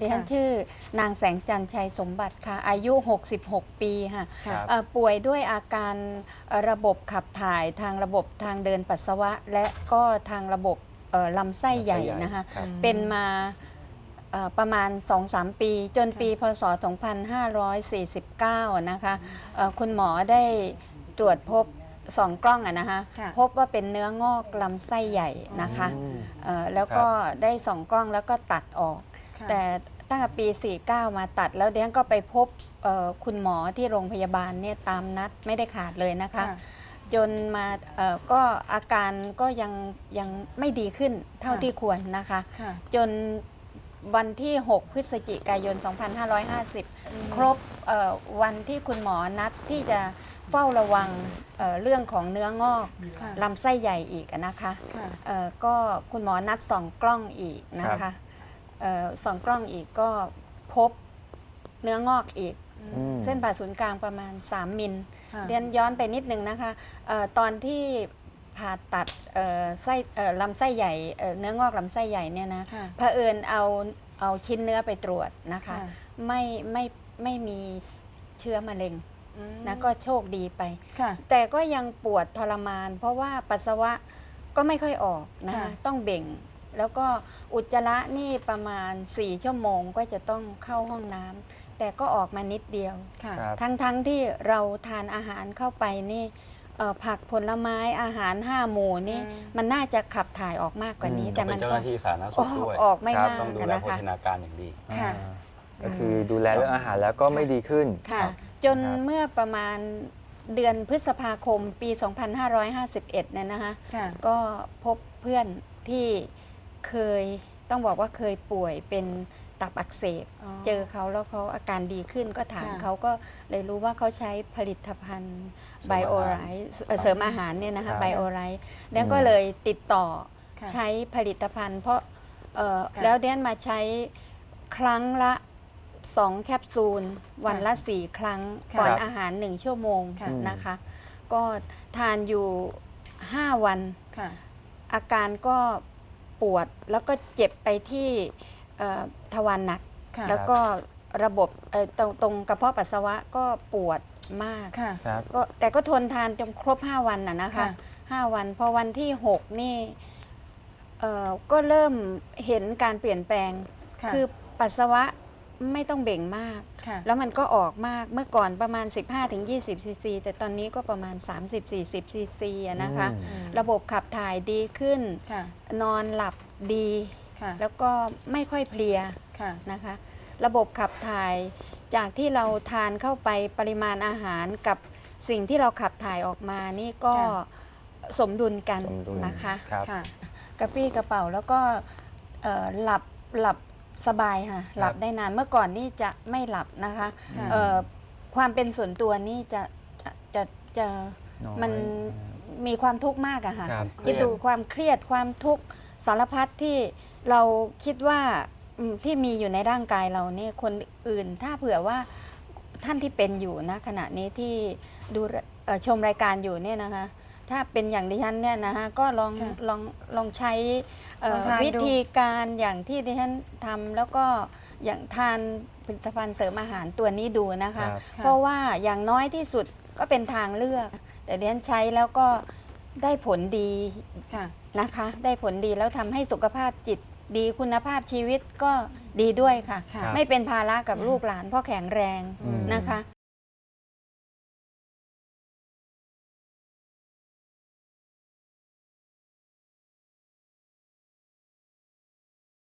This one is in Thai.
ดิฉันค่ะชื่อนางแสงจันทร์ชัยสมบัติค่ะ อายุ 66 ปีค่ะค่ะเอ่อป่วยด้วยอาการเอ่อระบบขับถ่ายทางระบบทางเดินปัสสาวะ และก็ทางระบบเอ่อลำไส้ใหญ่นะคะครับ เป็นมาเอ่อประมาณ 2-3 ปี จนปีพศ 2549 นะคะเอ่อคุณหมอได้ตรวจพบสองกล้องอะนะคะ ค่ะ พบว่าเป็นเนื้องอกลำไส้ใหญ่นะคะ อืม เอ่อแล้วก็ได้สองกล้องแล้วก็ตัดออกค่ะ แต่ตั้งแต่ปี 49 มาตัด แล้วเดี๋ยวก็ไปพบเอ่อคุณหมอที่โรงพยาบาลเนี่ยตามนัดไม่ได้ขาดเลยนะคะค่ะจนมาเอ่อก็อาการก็ยังยังไม่ดีขึ้นเท่าค่ะที่ควรนะคะค่ะจนวันที่ 6 พฤศจิกายน 2550 ครบเอ่อวันที่คุณหมอนัดที่จะเฝ้าระวังเอ่อเรื่องของเนื้องอกค่ะลำไส้ใหญ่อีกอะนะคะค่ะเอ่อก็คุณหมอนัดสองกล้องอีกนะครัคะบเอ่อ สองกล้องอีกก็พบเนื้องอกอีก อืม เส้นผ่าศูนย์กลางประมาณ 3 มิลค่ะเรียนย้อนไปนิดนึงนะคะเออตอนที่ผ่าตัดเอ่อไส้เอ่อลำไส้ใหญ่เอ่อเนื้องอกลำไส้ใหญ่เนี่ยนะค่ะเผอิญเอาเอาชิ้นเนื้อไปตรวจนะคะ ค่ะไม่ไม่ไม่มีเชื้อมะเร็งอืมนะก็โชคดีไป ค่ะ แต่ก็ยังปวดทรมาน เพราะว่าปัสสาวะก็ไม่ค่อยออกนะคะ ค่ะ ต้องเบ่ง แล้วก็อุจจาระนี่ประมาณ 4 ชั่วโมงก็จะต้องเข้าห้องน้ำแต่ก็ออกมานิดเดียว ค่ะ ครับ ทั้งๆทที่เราทานอาหารเข้าไปนี่เอ่อผักผลไม้อาหารห้าหมู่นี่อืม มันน่าจะขับถ่ายออกมากกว่านี้อืมแต่เป็มันนเจ้าหก็ น้าที่สาธารณสุอขด้วยออกไม่ครับมากต้องดูอะแลนะโภคะชนาการอย่างดี ค่ะ อ่าก็คือดูแลเรื่องอาหารแล้วก็ไม่ดีขึ้น ค่ะรับจนครับ เมื่อประมาณเดือนพฤษภาคมปี 2551เนี่ยนะคะ ค่ะ ก็พบเพื่อนที่ เคยต้องบอกว่าเคยป่วยเป็นตับอักเสบอ๋อเจอเขาแล้วเขาอาการดีขึ้นก็ถามค่ะเขาก็เลยรู้ว่าเขาใช้ผลิตภัณฑ์เสริไบมโออาไรหารส์เสริมอาหารเนี่ยนะครัคะบไบโอไรส์แล้วก็เลยติดต่อค่ะใช้ผลิตภัณฑ์ เพราะเอ่อค่ะ แล้วเดนมาใช้ครั้งละ 2 แคปซูล วันละ 4 ครั้ง ค่ะก่อนครับอาหาร 1 ชั่วโมงค่ะ นะคะ ก็ทานอยู่ 5 วัน ค่ะ อาการก็ ปวด แล้วก็เจ็บไปที่เอ่อทวารหนัก ค่ะแล้วก็ระบบเอ่อตรงตรงกระเพาะปัสสาวะก็ปวดมากค่ะ ครับ ก็แต่ก็ทนทานจนครบ 5 วันน่ะนะคะค่ะ5วัน พอวันที่ 6 นี่เอ่อก็เริ่มเห็นการเปลี่ยนแปลง ค่ะ คือปัสสาวะ ไม่ต้องเบ่งมาก ค่ะ แล้วมันก็ออกมากเมื่อก่อนประมาณ 15-20ซีซีแต่ตอนนี้ก็ประมาณ 30-40ซีซีอะนะคะอืมอืม ระบบขับถ่ายดีขึ้น ค่ะ นอนหลับดี ค่ะ แล้วก็ไม่ค่อยเพลียค่ะ นะคะ ระบบขับถ่ายจากที่เราทานเข้าไปปริมาณอาหารกับสิ่งที่เราขับถ่ายออกมานี่ก็ค่ะสมดุลกันสมดุลนะคะ ครับ ค่ะ กระปรี้กระเป๋าแล้วก็เอ่อหลับหลับ สบายค่ะ หลับได้นานเมื่อก่อนนี่จะไม่หลับนะคะค่ะ เอ่อความเป็นส่วนตัวนี่จะจะจะจะน้อยมันมีความทุกข์มากอะค่ะ ครับคิดดูความเครียดความทุกข์สารพัดที่เราคิดว่าอืมที่มีอยู่ในร่างกายเราเนี่ยคนอื่นถ้าเผื่อว่าท่านที่เป็นอยู่นะขณะนี้ที่ดูเอ่อชมรายการอยู่เนี่ยนะคะ ถ้าเป็นอย่างดิฉันเนี่ยนะคะก็ลองค่ะลองลองใช้เอ่อลองทานดู วิธีการอย่างที่ดิฉันทำแล้วก็อย่างทานผลิตภัณฑ์เสริมอาหารตัวนี้ดูนะคะครับเพราะว่าอย่างน้อยที่สุดก็เป็นทางเลือก แต่ดิฉันใช้แล้วก็ได้ผลดี ค่ะ นะคะ ได้ผลดีแล้วทำให้สุขภาพจิตดีคุณภาพชีวิตก็ดีด้วยค่ะค่ะไม่เป็นภาระกับลูกหลานเพราะแข็งแรงอืม นะคะ